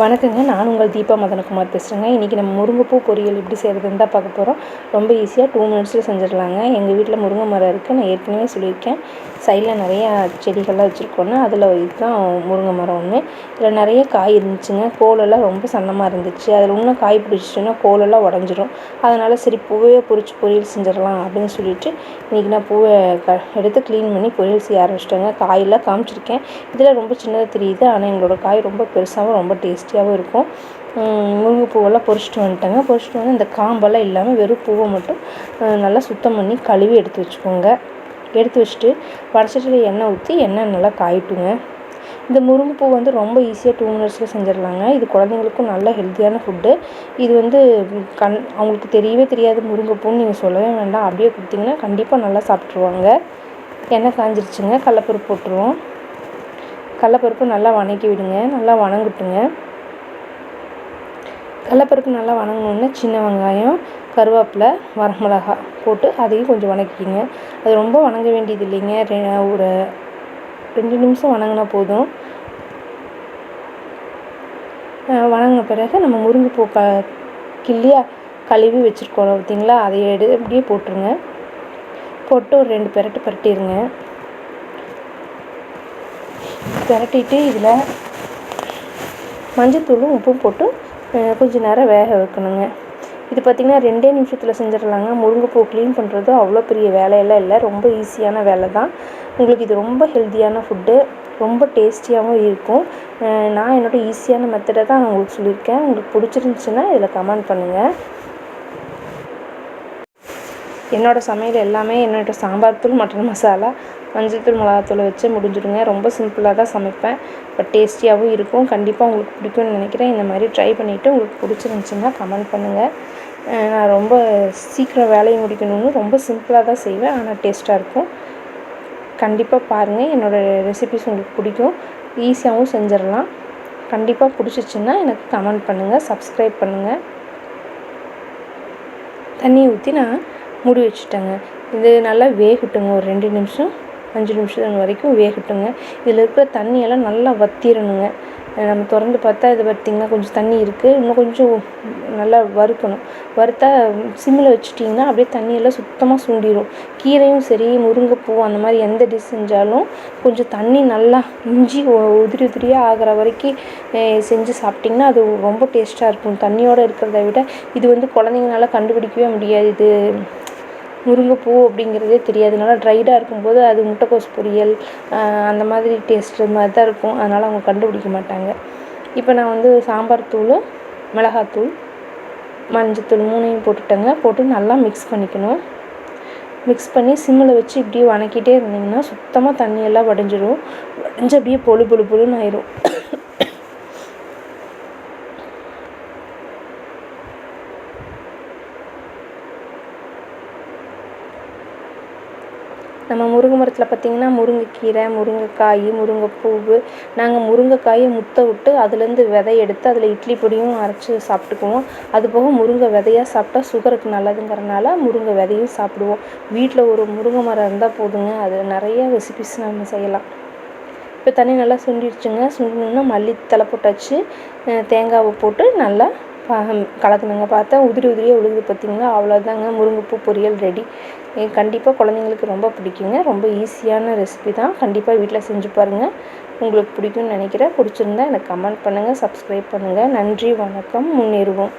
வணக்கங்க. நான் உங்கள் தீபா மதனகுமார் பேசுகிறேங்க இன்றைக்கி நம்ம முருங்கைப்பூ பொரியல் எப்படி செய்கிறதுன்னு தான் பார்க்க போகிறோம் ரொம்ப ஈஸியாக டூ மினிட்ஸில் செஞ்சிடலாங்க. எங்கள் வீட்டில் முருங்கை மரம் இருக்குது நான் ஏற்கனவே சொல்லியிருக்கேன். சைடில் நிறையா செடிகள்லாம் வச்சுருக்கோன்னு அதில் இதுதான் முருங்கை மரம் ஒன்று இதில் நிறைய காய் இருந்துச்சுங்க. கோலெல்லாம் ரொம்ப சன்னமாக இருந்துச்சு. அதில் இன்னும் காய் பிடிச்சிச்சுன்னா கோலெல்லாம் உடஞ்சிரும். அதனால் சரி பூவே பொறிச்சு பொரியல் செஞ்சிடலாம் அப்படின்னு சொல்லிட்டு இன்றைக்கி நான் பூவை க எடுத்து க்ளீன் பண்ணி பொரியல் செய்ய ஆரம்பிச்சிட்டேங்க. காயெல்லாம் காமிச்சிருக்கேன். இதில் ரொம்ப சின்னதாக தெரியுது. ஆனால் எங்களோட காய் ரொம்ப பெருசாகவும் ரொம்ப டேஸ்டியாகவும் இருக்கும். முருங்கை பூவெல்லாம் பொறிச்சிட்டு வந்துட்டேங்க. பொரிச்சிட்டு வந்து இந்த காம்பெல்லாம் இல்லாமல் வெறும் பூவை மட்டும் நல்லா சுத்தம் பண்ணி கழுவி எடுத்து வச்சுக்கோங்க. எடுத்து வச்சுட்டு வடச்சட்டியில் எண்ணெய் ஊற்றி எண்ணெய் நல்லா காயட்டுங்க. இந்த முருங்கைப்பூ வந்து ரொம்ப ஈஸியாக டூ மினிட்ஸில் செஞ்சிடலாங்க. இது குழந்தைங்களுக்கும் நல்ல ஹெல்த்தியான ஃபுட்டு இது வந்து கண் அவங்களுக்கு தெரியவே தெரியாது முருங்கைப்பூன்னு நீங்கள் சொல்லவே வேண்டாம். அப்படியே கொடுத்தீங்கன்னா கண்டிப்பாக நல்லா சாப்பிட்ருவாங்க எண்ணெய் காஞ்சிருச்சுங்க. கடலப்பருப்பு போட்டுருவோம். கடலப்பருப்பு நல்லா வணக்கி விடுங்க. நல்லா வணங்கட்டுங்க. கடலப்பருப்பு நல்லா வணங்கணுன்னா சின்ன வெங்காயம் கருவேப்பிலை வரமிளகா போட்டு அதையும் கொஞ்சம் வணக்கிக்கிங்க. அது ரொம்ப வணங்க வேண்டியது இல்லைங்க ஒரு ரெண்டு நிமிஷம் வணங்கினா போதும். வணங்கின பிறகு நம்ம முருங்கைப்பூ க கிள்ளியாக கழுவி வச்சுருக்கோம் பார்த்தீங்களா? அதை எடு அப்படியே போட்டுருங்க. போட்டு ஒரு ரெண்டு பெரட்டு பரட்டிடுங்க பெரட்டிட்டு இதில் மஞ்சத்தூளும் உப்பும் போட்டு கொஞ்சம் நேரம் வேக வைக்கணுங்க. இது பார்த்திங்கன்னா ரெண்டே நிமிஷத்தில் செஞ்சிடலாங்க. முருங்கைப்பூ க்ளீன் பண்ணுறது அவ்வளோ பெரிய வேலையெல்லாம் இல்லை. ரொம்ப ஈஸியான வேலை தான் உங்களுக்கு இது ரொம்ப ஹெல்த்தியான ஃபுட்டு ரொம்ப டேஸ்டியாகவும் இருக்கும். நான் என்னோடய ஈஸியான மெத்தடை தான் நான் உங்களுக்கு சொல்லியிருக்கேன். உங்களுக்கு பிடிச்சிருந்துச்சின்னா இதில் கமெண்ட் பண்ணுங்கள் என்னோடய சமையல் எல்லாமே என்னோடய சாம்பார் தூள் மட்டன் மசாலா மஞ்சள் தூள் மிளகாத்தூளை வச்சு முடிஞ்சிடுங்க. ரொம்ப சிம்பிளாக தான் சமைப்பேன். பட் டேஸ்டியாகவும் இருக்கும். கண்டிப்பாக உங்களுக்கு பிடிக்கும்னு நினைக்கிறேன். இந்த மாதிரி ட்ரை பண்ணிவிட்டு உங்களுக்கு பிடிச்சிருந்துச்சின்னா கமெண்ட் பண்ணுங்கள் நான் ரொம்ப சீக்கிரம் வேலையை முடிக்கணும்னு ரொம்ப சிம்பிளாக தான் செய்வேன். ஆனால் டேஸ்ட்டாக இருக்கும். கண்டிப்பாக பாருங்கள் என்னோடய ரெசிபிஸ் உங்களுக்கு பிடிக்கும். ஈஸியாகவும் செஞ்சிடலாம். கண்டிப்பாக பிடிச்சிச்சின்னா எனக்கு கமெண்ட் பண்ணுங்கள் சப்ஸ்கிரைப் பண்ணுங்கள் தண்ணி ஊற்றி நான் மூடி வச்சுட்டேங்க. இது நல்லா வேகட்டுங்க. ஒரு ரெண்டு நிமிஷம். அஞ்சு நிமிஷம் வரைக்கும் வேகட்டுங்க. இதில் இருக்கிற தண்ணியெல்லாம் நல்லா வத்திரணுங்க. நம்ம திறந்து பார்த்தா இது பார்த்திங்கன்னா கொஞ்சம் தண்ணி இருக்குது இன்னும் கொஞ்சம் நல்லா வறுக்கணும். வறுத்தா சிம்மில் வச்சுட்டிங்கன்னா அப்படியே தண்ணியெல்லாம் சுத்தமாக சுண்டிடும் கீரையும் சரி முருங்கைப்பூ அந்த மாதிரி எந்த டிஷ் செஞ்சாலும் கொஞ்சம் தண்ணி நல்லா இஞ்சி உதிரி உதிரியாக ஆகிற வரைக்கும் செஞ்சு சாப்பிட்டிங்கன்னா அது ரொம்ப டேஸ்ட்டாக இருக்கும். தண்ணியோடு இருக்கிறத விட இது வந்து குழந்தைங்களால கண்டுபிடிக்கவே முடியாது. இது முருங்கைப்பூ அப்படிங்கிறதே தெரியாது நல்லா ட்ரைடாக இருக்கும்போது அது முட்டைக்கோஸ் பொரியல் அந்த மாதிரி டேஸ்ட்டு மாதிரி தான் இருக்கும். அதனால் அவங்க கண்டுபிடிக்க மாட்டாங்க. இப்போ நான் வந்து சாம்பார் தூள் மிளகாத்தூள் மஞ்சத்தூள் மூணையும் போட்டுட்டேங்க. போட்டு நல்லா மிக்ஸ் பண்ணிக்கணும். மிக்ஸ் பண்ணி சிம்மில் வச்சு இப்படியே வணக்கிட்டே இருந்திங்கன்னா சுத்தமாக தண்ணியெல்லாம் வடிஞ்சிடும் வடைஞ்சு அப்படியே பொழு பொழு பொழுன்னு ஆயிரும். நம்ம முருங்கை மரத்தில் பார்த்திங்கன்னா முருங்கைக்கீரை முருங்கைக்காய் முருங்கைப்பூவு. நாங்கள் முருங்கைக்காயை முற்ற விட்டு அதுலேருந்து விதை எடுத்து அதில் இட்லி பொடியும் அரைச்சி சாப்பிட்டுக்குவோம். அது போக முருங்கை விதையாக சாப்பிட்டா சுகருக்கு நல்லதுங்கிறனால முருங்கை விதையும் சாப்பிடுவோம். வீட்டில் ஒரு முருங்கை மரம் இருந்தால் போதுங்க. அதில் நிறைய ரெசிபிஸ் நம்ம செய்யலாம். இப்போ தண்ணி நல்லா சுண்டிடுச்சுங்க. சுண்டினோன்னா மல்லித்தலை போட்டாச்சு. தேங்காவை போட்டு நல்லா கலக்கணுங்க பார்த்தா உதிரி உதிரியாக உழுகுது பார்த்திங்களா? அவ்வளோதாங்க முருங்கைப்பூ பொரியல் ரெடி கண்டிப்பாக குழந்தைங்களுக்கு ரொம்ப பிடிக்குங்க. ரொம்ப ஈஸியான ரெசிபி தான். கண்டிப்பாக வீட்டில் செஞ்சு பாருங்கள் உங்களுக்கு பிடிக்கும்னு நினைக்கிறேன். பிடிச்சிருந்தா எனக்கு கமெண்ட் பண்ணுங்கள் சப்ஸ்கிரைப் பண்ணுங்கள் நன்றி வணக்கம். முன்னேறுவோம்.